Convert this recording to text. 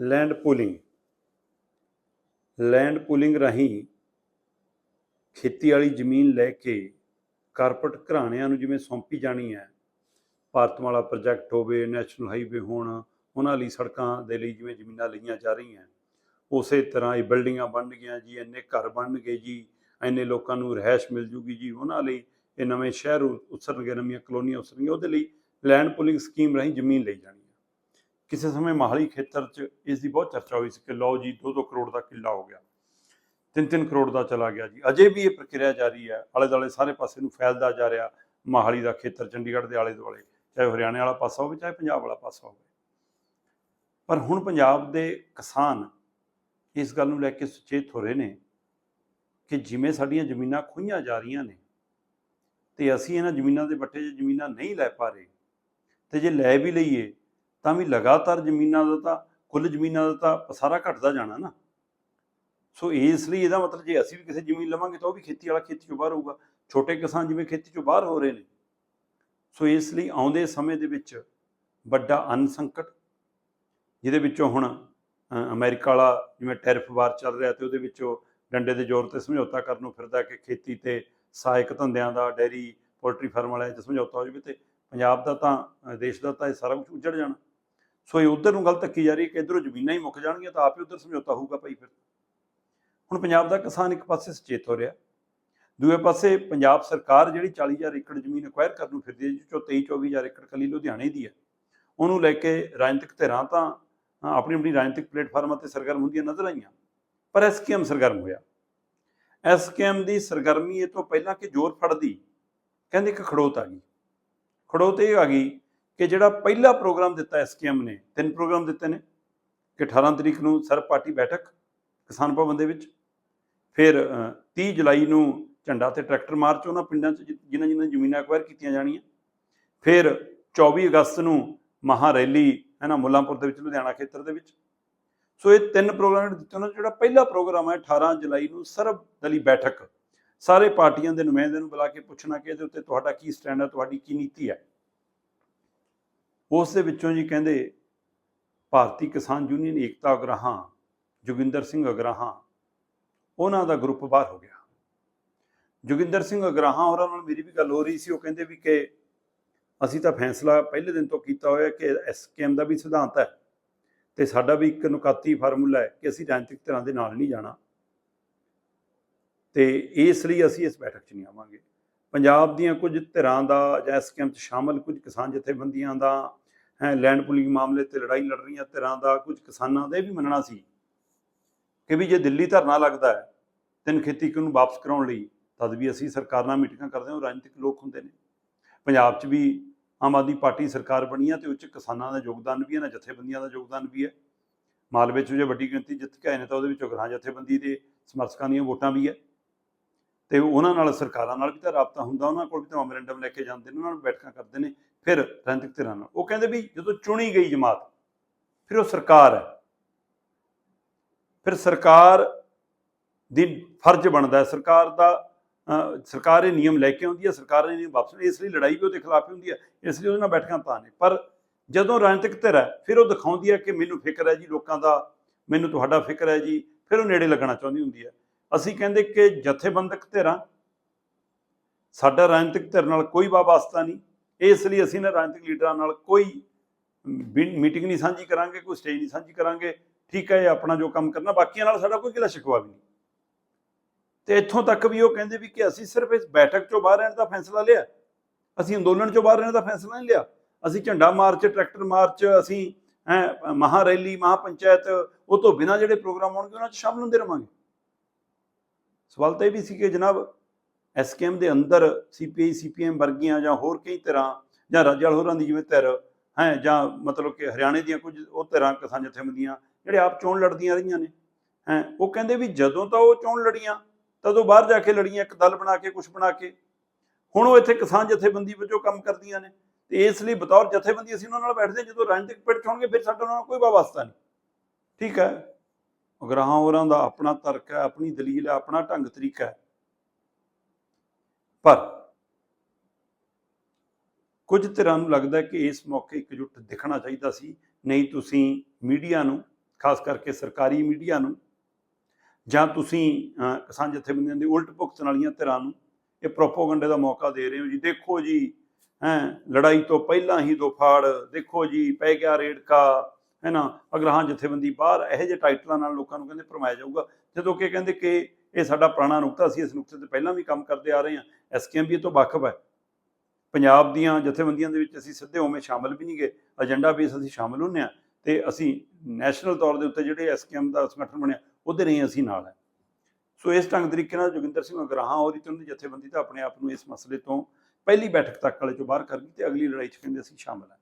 Land pooling. Land pooling ਰਾਹੀਂ ਖੇਤੀ ਵਾਲੀ ਜ਼ਮੀਨ ਲੈ ਕੇ ਕਾਰਪੋਰੇਟ ਘਰਾਣਿਆਂ ਨੂੰ ਜਿਵੇਂ ਸੌਂਪੀ ਜਾਣੀ ਹੈ, ਭਾਰਤ ਵਾਲਾ ਪ੍ਰੋਜੈਕਟ ਹੋਵੇ, ਨੈਸ਼ਨਲ ਹਾਈਵੇ ਹੋਣ, ਉਹਨਾਂ ਲਈ ਸੜਕਾਂ ਦੇ ਲਈ ਜਿਵੇਂ ਜ਼ਮੀਨਾਂ ਲਈਆਂ ਜਾ ਰਹੀਆਂ। ਉਸੇ ਤਰ੍ਹਾਂ ਇਹ ਬਿਲਡਿੰਗਾਂ ਬਣ ਗਈਆਂ ਜੀ, ਇੰਨੇ ਘਰ ਬਣਨਗੇ ਜੀ, ਇੰਨੇ ਲੋਕਾਂ ਨੂੰ ਰਹਿائش ਮਿਲ ਜੂਗੀ ਜੀ, ਉਹਨਾਂ ਲਈ ਇਹ ਨਵੇਂ ਸ਼ਹਿਰ ਉਸਰਨਗੇ, ਨਵੀਆਂ ਕਲੋਨੀਆਂ ਉਸਰਨਗੀਆਂ, ਉਹਦੇ ਲਈ ਲੈਂਡ ਪੂਲਿੰਗ ਸਕੀਮ ਰਾਹੀਂ ਜ਼ਮੀਨ ਲਈ ਜਾਣੀ ਕਿਸੇ ਸਮੇਂ ਮਾਹਲੀ ਖੇਤਰ 'ਚ ਇਸ ਦੀ ਬਹੁਤ ਚਰਚਾ ਹੋਈ ਸੀ ਕਿ ਲਓ ਜੀ 2-2 ਕਰੋੜ ਦਾ ਕਿੱਲਾ ਹੋ ਗਿਆ। 3-3 ਕਰੋੜ ਦਾ ਚਲਾ ਗਿਆ ਜੀ। ਅਜੇ ਵੀ ਇਹ ਪ੍ਰਕਿਰਿਆ ਜਾਰੀ ਹੈ। ਆਲੇ ਦੁਆਲੇ ਸਾਰੇ ਪਾਸੇ ਨੂੰ ਫੈਲਦਾ ਜਾ ਰਿਹਾ ਮਾਹਲੀ ਦਾ ਖੇਤਰ, ਚੰਡੀਗੜ੍ਹ ਦੇ ਆਲੇ ਦੁਆਲੇ ਚਾਹੇ ਹਰਿਆਣੇ ਵਾਲਾ ਪਾਸਾ ਹੋਵੇ, ਚਾਹੇ ਪੰਜਾਬ ਵਾਲਾ ਪਾਸਾ ਹੋਵੇ। ਪਰ ਹੁਣ ਪੰਜਾਬ ਦੇ ਕਿਸਾਨ ਇਸ ਗੱਲ ਨੂੰ ਲੈ ਕੇ ਸੁਚੇਤ ਹੋ ਰਹੇ ਨੇ ਕਿ ਜਿਵੇਂ ਸਾਡੀਆਂ ਜ਼ਮੀਨਾਂ ਖੋਈਆਂ ਜਾ ਰਹੀਆਂ ਨੇ ਤੇ ਅਸੀਂ ਇਹਨਾਂ ਜ਼ਮੀਨਾਂ ਦੇ ਵੱਟੇ 'ਚ ਜ਼ਮੀਨਾਂ ਨਹੀਂ ਲੈ ਪਾ ਰਹੇ ਤੇ ਜੇ ਲੈ ਵੀ ਲਈਏ ਤਾਂ ਵੀ ਲਗਾਤਾਰ ਜ਼ਮੀਨਾਂ ਦਾ ਤਾਂ ਕੁੱਲ ਜ਼ਮੀਨਾਂ ਦਾ ਤਾਂ ਪਸਾਰਾ ਘਟਦਾ ਜਾਣਾ ਨਾ। ਸੋ ਇਸ ਲਈ ਇਹਦਾ ਮਤਲਬ ਜੇ ਅਸੀਂ ਵੀ ਕਿਸੇ ਜ਼ਮੀਨ ਲਵਾਂਗੇ ਤਾਂ ਉਹ ਵੀ ਖੇਤੀ ਵਾਲਾ ਖੇਤੀ ਚੋਂ ਬਾਹਰ ਹੋਊਗਾ। ਛੋਟੇ ਕਿਸਾਨ ਜਿਵੇਂ ਖੇਤੀ ਚੋਂ ਬਾਹਰ ਹੋ ਰਹੇ ਨੇ। ਸੋ ਇਸ ਲਈ ਆਉਂਦੇ ਸਮੇਂ ਦੇ ਵਿੱਚ ਵੱਡਾ ਅੰਨ ਸੰਕਟ ਜਿਹਦੇ ਵਿੱਚੋਂ ਹੁਣ ਅ, ਅਮਰੀਕਾ ਵਾਲਾ ਜਿਵੇਂ ਟੈਰਿਫ ਵਾਰ ਚੱਲ ਰਿਹਾ ਤੇ ਉਹਦੇ ਵਿੱਚੋਂ ਡੰਡੇ ਦੇ ਜ਼ੋਰ ਤੇ ਸਮਝੌਤਾ ਕਰਨ ਨੂੰ ਫਿਰਦਾ ਕਿ ਖੇਤੀ ਤੇ ਸਹਾਇਕ ਧੰਦਿਆਂ ਦਾ ਡੈਰੀ ਪੋਲਟਰੀ ਫਾਰਮ ਵਾਲਿਆਂ 'ਚ ਸਮਝੌਤਾ ਹੋ ਜਾਵੇ ਤੇ ਪੰਜਾਬ ਦਾ ਤਾਂ ਦੇਸ਼ ਦਾ ਤਾਂ ਇਹ ਸਾਰਾ ਕੁਝ ਉੱਜੜ ਜਾਣਾ। ਸੋ ਇਹ ਉਧਰ ਨੂੰ ਗੱਲ ਧੱਕੀ ਜਾ ਰਹੀ ਹੈ ਕਿ ਇਧਰੋਂ ਜ਼ਮੀਨਾਂ ਹੀ ਮੁੱਕ ਜਾਣਗੀਆਂ ਤਾਂ ਆਪੇ ਉਧਰ ਸਮਝੌਤਾ ਹੋਊਗਾ ਭਾਈ ਫਿਰ। ਹੁਣ ਪੰਜਾਬ ਦਾ ਕਿਸਾਨ ਇੱਕ ਪਾਸੇ ਸੁਚੇਤ ਹੋ ਰਿਹਾ ਦੂਏ ਪਾਸੇ ਪੰਜਾਬ ਸਰਕਾਰ ਜਿਹੜੀ 40000 ਏਕੜ ਜ਼ਮੀਨ ਅਕਵਾਇਰ ਕਰਨ ਨੂੰ ਫਿਰਦੀ ਹੈ, ਜਿਸ ਚੋਂ 23 24000 ਏਕੜ ਕੱਲੀ ਲੁਧਿਆਣੇ ਦੀ ਹੈ। ਉਹਨੂੰ ਲੈ ਕੇ ਰਾਜਨੀਤਿਕ ਧਿਰਾਂ ਤਾਂ ਆਪਣੀ ਆਪਣੀ ਰਾਜਨੀਤਿਕ ਪਲੇਟਫਾਰਮਾਂ ਤੇ ਸਰਗਰਮ ਹੁੰਦੀਆਂ ਨਜ਼ਰ ਆਈਆਂ, ਪਰ ਐਸਕੇਐਮ ਸਰਗਰਮ ਹੋਇਆ। ਐਸਕੇਐਮ ਦੀ ਸਰਗਰਮੀ ਇਹ ਤੋਂ ਪਹਿਲਾਂ ਕਿ ਜ਼ੋਰ ਫੜਦੀ, ਕਹਿੰਦੇ ਇੱਕ ਖੜੋਤ ਆ ਗਈ। ਖੜੋਤ ਇਹ ਆ ਗਈ ਕਿ ਜਿਹੜਾ ਪਹਿਲਾ ਪ੍ਰੋਗਰਾਮ ਦਿੱਤਾ ਐਸਕੇਐਮ ਨੇ ਤਿੰਨ ਪ੍ਰੋਗਰਾਮ ਦਿੱਤੇ ਨੇ ਕਿ 18 ਤਰੀਕ ਨੂੰ ਸਰਬ ਪਾਰਟੀ ਬੈਠਕ ਕਿਸਾਨ ਭਵਨ ਦੇ ਵਿੱਚ ਫਿਰ ਅ, 30 ਜੁਲਾਈ ਨੂੰ ਝੰਡਾ ਤੇ ਟਰੈਕਟਰ ਮਾਰਚ ਉਹਨਾਂ ਪਿੰਡਾਂ 'ਚ ਜਿ- ਜਿਨ੍ਹਾਂ ਜਿਨ੍ਹਾਂ ਜ਼ਮੀਨਾਂ ਅਕਵਾਇਰ ਕੀਤੀਆਂ ਜਾਣੀਆਂ ਫਿਰ 24 ਅਗਸਤ ਨੂੰ ਮਹਾ ਰੈਲੀ ਹੈ ਨਾ ਮੁੱਲਾਂਪੁਰ ਦੇ ਵਿੱਚ ਲੁਧਿਆਣਾ ਖੇਤਰ ਦੇ ਵਿੱਚ ਸੋ ਇਹ ਤਿੰਨ ਪ੍ਰੋਗਰਾਮ ਦਿੱਤੇ ਉਹਨਾਂ ਜਿਹੜਾ ਪਹਿਲਾ ਪ੍ਰੋਗਰਾਮ ਹੈ 18 ਜੁਲਾਈ ਨੂੰ ਸਰਬ ਦਲੀ ਬੈਠਕ ਸਾਰੇ ਪਾਰਟੀਆਂ ਦੇ ਨੁਮਾਇੰਦਿਆਂ ਨੂੰ ਬੁਲਾ ਕੇ ਪੁੱਛਣਾ ਕਿ ਇਹਦੇ ਉੱਤੇ ਤੁਹਾਡਾ ਕੀ ਸਟੈਂਡ ਹੈ ਤੁਹਾਡੀ ਕੀ ਨੀਤੀ ਹੈ। ਉਸ ਦੇ ਵਿੱਚੋਂ ਜੀ ਕਹਿੰਦੇ, ਭਾਰਤੀ ਕਿਸਾਨ ਯੂਨੀਅਨ ਏਕਤਾ ਅਗਰਾਹਾਂ, ਜੋਗਿੰਦਰ ਸਿੰਘ ਅਗਰਾਹਾਂ, ਉਹਨਾਂ ਦਾ ਗਰੁੱਪ ਬਾਹਰ ਹੋ ਗਿਆ। ਜੋਗਿੰਦਰ ਸਿੰਘ ਅਗਰਾਹਾਂ ਹੋਰਾਂ ਨਾਲ ਮੇਰੀ ਵੀ ਗੱਲ ਹੋ ਰਹੀ ਸੀ, ਉਹ ਕਹਿੰਦੇ ਵੀ ਕਿ ਅਸੀਂ ਤਾਂ ਫੈਸਲਾ ਪਹਿਲੇ ਦਿਨ ਤੋਂ ਕੀਤਾ ਹੋਇਆ ਕਿ ਐਸਕੇਐਮ ਦਾ ਵੀ ਸਿਧਾਂਤ ਹੈ ਤੇ ਸਾਡਾ ਵੀ ਇੱਕ ਨੁਕਾਤੀ ਫਾਰਮੂਲਾ ਹੈ ਕਿ ਅਸੀਂ ਰਾਜਨੀਤਿਕ ਧਿਰਾਂ ਦੇ ਨਾਲ ਨਹੀਂ ਜਾਣਾ। ਤੇ ਇਸ ਲਈ ਅਸੀਂ ਇਸ ਬੈਠਕ 'ਚ ਨਹੀਂ ਆਵਾਂਗੇ। ਪੰਜਾਬ ਦੀਆਂ ਕੁਝ ਧਿਰਾਂ ਦਾ ਜਾਂ ਐਸਕੇਐਮ 'ਚ ਸ਼ਾਮਲ ਕੁਝ ਕਿਸਾਨ ਜਥੇਬੰਦੀਆਂ ਦਾ ਲੈਂਡ ਪੁਲਿੰਗ ਮਾਮਲੇ ਤੇ ਲੜਾਈ ਲੜ ਰਹੀਆਂ ਧਿਰਾਂ ਦਾ ਕੁਝ ਕਿਸਾਨਾਂ ਦਾ ਇਹ ਵੀ ਮੰਨਣਾ ਸੀ ਕਿ ਵੀ ਜੇ ਦਿੱਲੀ ਧਰਨਾ ਲੱਗਦਾ ਹੈ, ਤਿੰਨ ਖੇਤੀ ਕਾਨੂੰਨ ਵਾਪਸ ਕਰਾਉਣ ਲਈ, ਤਦ ਵੀ ਅਸੀਂ ਸਰਕਾਰ ਨਾਲ ਮੀਟਿੰਗਾਂ ਕਰਦੇ ਹਾਂ, ਉਹ ਰਾਜਨੀਤਿਕ ਲੋਕ ਹੁੰਦੇ ਨੇ। ਪੰਜਾਬ 'ਚ ਵੀ ਆਮ ਆਦਮੀ ਪਾਰਟੀ ਸਰਕਾਰ ਬਣੀ ਆ ਤੇ ਉਹ 'ਚ ਕਿਸਾਨਾਂ ਦਾ ਯੋਗਦਾਨ ਵੀ ਹੈ ਨਾ ਜਥੇਬੰਦੀਆਂ ਦਾ ਯੋਗਦਾਨ ਵੀ ਹੈ। ਮਾਲਵੇ 'ਚ ਜੇ ਵੱਡੀ ਗਿਣਤੀ ਜਿੱਤ ਕੇ ਆਏ ਨੇ ਤਾਂ ਉਹਦੇ ਵਿੱਚੋਂ ਗ੍ਰਾਂ ਜਥੇਬੰਦੀ ਦੇ ਸਮਰਥਕਾਂ ਦੀਆਂ ਵੋਟਾਂ ਵੀ ਹੈ। ਤੇ ਉਹਨਾਂ ਨਾਲ ਸਰਕਾਰਾਂ ਨਾਲ ਵੀ ਤਾਂ ਰਾਬਤਾ ਹੁੰਦਾ, ਉਹਨਾਂ ਕੋਲ ਵੀ ਤਾਂ ਮੈਮੋਰੈਂਡਮ ਲੈ ਕੇ ਜਾਂਦੇ ਨੇ, ਉਹਨਾਂ ਨਾਲ ਬੈਠਕਾਂ ਕਰਦੇ ਨੇ, ਫਿਰ ਰਾਜਨੀਤਿਕ ਧਿਰਾਂ ਨਾਲ। ਉਹ ਕਹਿੰਦੇ ਵੀ ਜਦੋਂ ਚੁਣੀ ਗਈ ਜਮਾਤ, ਫਿਰ ਉਹ ਸਰਕਾਰ ਹੈ। ਫਿਰ ਸਰਕਾਰ ਦੀ ਫਰਜ਼ ਬਣਦਾ ਹੈ। ਸਰਕਾਰ ਦਾ ਸਰਕਾਰ ਇਹ ਨਿਯਮ ਲੈ ਕੇ ਆਉਂਦੀ ਹੈ, ਸਰਕਾਰ ਇਹ ਨਿਯਮ ਵਾਪਸ, ਇਸ ਲਈ ਲੜਾਈ ਵੀ ਉਹਦੇ ਖਿਲਾਫ ਹੀ ਹੁੰਦੀ ਹੈ, ਇਸ ਲਈ ਉਹਦੇ ਨਾਲ ਬੈਠਕਾਂ ਤਾਂ ਨੇ। ਪਰ ਜਦੋਂ ਰਾਜਨੀਤਿਕ ਧਿਰ ਹੈ, ਫਿਰ ਉਹ ਦਿਖਾਉਂਦੀ ਹੈ ਕਿ ਮੈਨੂੰ ਫਿਕਰ ਹੈ ਜੀ, ਲੋਕਾਂ ਦਾ, ਮੈਨੂੰ ਤੁਹਾਡਾ ਫਿਕਰ ਹੈ ਜੀ, ਫਿਰ ਉਹ ਨੇੜੇ ਲੱਗਣਾ ਚਾਹੁੰਦੀ ਹੁੰਦੀ ਹੈ। ਅਸੀਂ ਕਹਿੰਦੇ ਕਿ ਜਥੇਬੰਦਕ ਧਿਰਾਂ ਸਾਡਾ ਰਾਜਨੀਤਿਕ ਧਿਰ ਨਾਲ ਕੋਈ ਵਾਸਤਾ ਨਹੀਂ। ਇਸ ਲਈ ਅਸੀਂ ਨਾ ਰਾਜਨੀਤਿਕ ਲੀਡਰਾਂ ਨਾਲ ਕੋਈ ਮੀਟਿੰਗ ਨਹੀਂ ਸਾਂਝੀ ਕਰਾਂਗੇ, ਕੋਈ ਸਟੇਜ ਨਹੀਂ ਸਾਂਝੀ ਕਰਾਂਗੇ। ਠੀਕ ਹੈ, ਇਹ ਆਪਣਾ ਜੋ ਕੰਮ ਕਰਨਾ, ਬਾਕੀਆਂ ਨਾਲ ਸਾਡਾ ਕੋਈ ਗਿਲਾ ਸ਼ਿਕਵਾ ਵੀ ਨਹੀਂ। ਤੇ ਇੱਥੋਂ ਤੱਕ ਵੀ ਉਹ ਕਹਿੰਦੇ ਵੀ ਕਿ ਅਸੀਂ ਸਿਰਫ ਇਸ ਬੈਠਕ ਚੋਂ ਬਾਹਰ ਰਹਿਣ ਦਾ ਫੈਸਲਾ ਲਿਆ। ਅਸੀਂ ਅੰਦੋਲਨ ਚੋਂ ਬਾਹਰ ਰਹਿਣ ਦਾ ਫੈਸਲਾ ਨਹੀਂ ਲਿਆ। ਅਸੀਂ ਝੰਡਾ ਮਾਰਚ, ਟਰੈਕਟਰ ਮਾਰਚ, ਅਸੀਂ, ਹੈਂ ਮਹਾ ਰੈਲੀ ਮਹਾ ਪੰਚਾਇਤ ਉਹ ਤੋਂ ਬਿਨਾਂ ਜਿਹੜੇ ਪ੍ਰੋਗਰਾਮ ਹੋਣਗੇ, ਉਹਨਾਂ 'ਚ ਸ਼ਾਮਲ ਹੁੰਦੇ ਰਵਾਂਗੇ। ਸਵਾਲ ਤਾਂ ਇਹ ਵੀ ਸੀ ਕਿ ਜਨਾਬ ਐਸਕੇਐਮ ਦੇ ਅੰਦਰ ਸੀਪੀਆਈ ਸੀਪੀਐਮ ਵਰਗੀਆਂ ਜਾਂ ਹੋਰ ਕਈ ਤਰ੍ਹਾਂ ਜਾਂ ਰਾਜਲ ਹੋਰਾਂ ਦੀ ਜਿਵੇਂ ਧਿਰ ਹੈ ਜਾਂ ਮਤਲਬ ਕਿ ਹਰਿਆਣੇ ਦੀਆਂ ਕੁਝ ਉਹ ਧਿਰਾਂ, ਕਿਸਾਨ ਜਥੇਬੰਦੀਆਂ ਜਿਹੜੇ ਆਪ ਚੋਣ ਲੜਦੀਆਂ ਰਹੀਆਂ ਨੇ, ਹੈ ਉਹ ਕਹਿੰਦੇ ਵੀ ਜਦੋਂ ਤਾਂ ਉਹ ਚੋਣ ਲੜੀਆਂ, ਤਦੋਂ ਬਾਹਰ ਜਾ ਕੇ ਲੜੀਆਂ, ਇੱਕ ਦਲ ਬਣਾ ਕੇ ਕੁਝ ਬਣਾ ਕੇ ਹੁਣ ਉਹ ਇੱਥੇ ਕਿਸਾਨ ਜਥੇਬੰਦੀ ਵਜੋਂ ਕੰਮ ਕਰਦੀਆਂ ਨੇ ਤੇ ਇਸ ਲਈ ਬਤੌਰ ਜਥੇਬੰਦੀ ਅਸੀਂ ਉਹਨਾਂ ਨਾਲ ਬੈਠਦੇ ਹਾਂ। ਜਦੋਂ ਰਾਜਨੀਤਿਕ ਪਿੜ ਹੋਣਗੇ ਫਿਰ ਸਾਡਾ ਉਹਨਾਂ ਨਾਲ ਕੋਈ ਵਾਸਤਾ ਨਹੀਂ ਠੀਕ ਹੈ ਉਗਰਾਹਾਂ ਹੋਰਾਂ ਦਾ ਆਪਣਾ ਤਰਕ ਹੈ, ਆਪਣੀ ਦਲੀਲ ਹੈ, ਆਪਣਾ ਢੰਗ ਤਰੀਕਾ ਹੈ। ਪਰ ਕੁਝ ਧਿਰਾਂ ਨੂੰ ਲੱਗਦਾ ਕਿ ਇਸ ਮੌਕੇ ਇਕਜੁੱਟ ਦਿਖਣਾ ਚਾਹੀਦਾ ਸੀ। ਨਹੀਂ, ਤੁਸੀਂ ਮੀਡੀਆ ਨੂੰ, ਖਾਸ ਕਰਕੇ ਸਰਕਾਰੀ ਮੀਡੀਆ ਨੂੰ, ਜਾਂ ਤੁਸੀਂ ਕਿਸਾਨ ਜਥੇਬੰਦੀਆਂ ਦੇ ਉਲਟ ਭੁਗਤਣ ਵਾਲੀਆਂ ਧਿਰਾਂ ਨੂੰ, ਇਹ ਪ੍ਰੋਪੋਗੰਡੇ ਦਾ ਮੌਕਾ ਦੇ ਰਹੇ ਹੋ ਜੀ। ਦੇਖੋ ਜੀ, ਹੈ, ਲੜਾਈ ਤੋਂ ਪਹਿਲਾਂ ਹੀ ਦੋ ਫਾੜ, ਦੇਖੋ ਜੀ, ਪੈ ਗਿਆ ਰੇੜਕਾ ਹੈ ਨਾ ਅਗਰਾਹਾਂ ਜਥੇਬੰਦੀ ਬਾਹਰ, ਇਹੋ ਜਿਹੇ ਟਾਈਟਲਾਂ ਨਾਲ ਲੋਕਾਂ ਨੂੰ ਕਹਿੰਦੇ ਭਰਮਾਇਆ ਜਾਊਗਾ। ਜਦੋਂ ਕਿ ਕਹਿੰਦੇ ਕਿ ਇਹ ਸਾਡਾ ਪੁਰਾਣਾ ਨੁਕਤਾ ਸੀ, ਇਸ ਨੁਕਤੇ ਤੇ ਪਹਿਲਾਂ ਵੀ ਕੰਮ ਕਰਦੇ ਆ ਰਹੇ ਹਾਂ। ਐਸਕੇਐਮ ਵੀ ਇਹ ਤੋਂ ਵਾਕਫ ਹੈ ਪੰਜਾਬ ਦੀਆਂ ਜਥੇਬੰਦੀਆਂ ਦੇ ਵਿੱਚ ਅਸੀਂ ਸਿੱਧੇ ਉਵੇਂ ਸ਼ਾਮਲ ਵੀ ਨਹੀਂ ਗਏ। ਏਜੰਡਾ ਬੇਸ ਅਸੀਂ ਸ਼ਾਮਲ ਹੁੰਨੇ ਆ ਤੇ ਅਸੀਂ ਨੈਸ਼ਨਲ ਤੌਰ ਦੇ ਉੱਤੇ ਜਿਹੜੇ ਐਸਕੇਐਮ ਦਾ ਸੰਗਠਨ ਬਣਿਆ, ਉਹਦੇ ਰਹੀ ਅਸੀਂ ਨਾਲ ਹੈ। ਸੋ ਇਸ ਢੰਗ ਤਰੀਕੇ ਨਾਲ ਜੋਗਿੰਦਰ ਸਿੰਘ ਅਗਰਾਹਾਂ ਉਹਦੀ ਤੇ ਉਹਨਾਂ ਦੀ ਜਥੇਬੰਦੀ ਤਾਂ ਆਪਣੇ ਆਪ ਨੂੰ ਇਸ ਮਸਲੇ ਤੋਂ ਪਹਿਲੀ ਬੈਠਕ ਤੱਕ ਵਾਲੇ ਚੋਂ ਬਾਹਰ ਕਰ ਗਈ ਤੇ ਅਗਲੀ ਲੜਾਈ 'ਚ ਕਹਿੰਦੇ ਅਸੀਂ ਸ਼ਾਮਲ ਹਾਂ।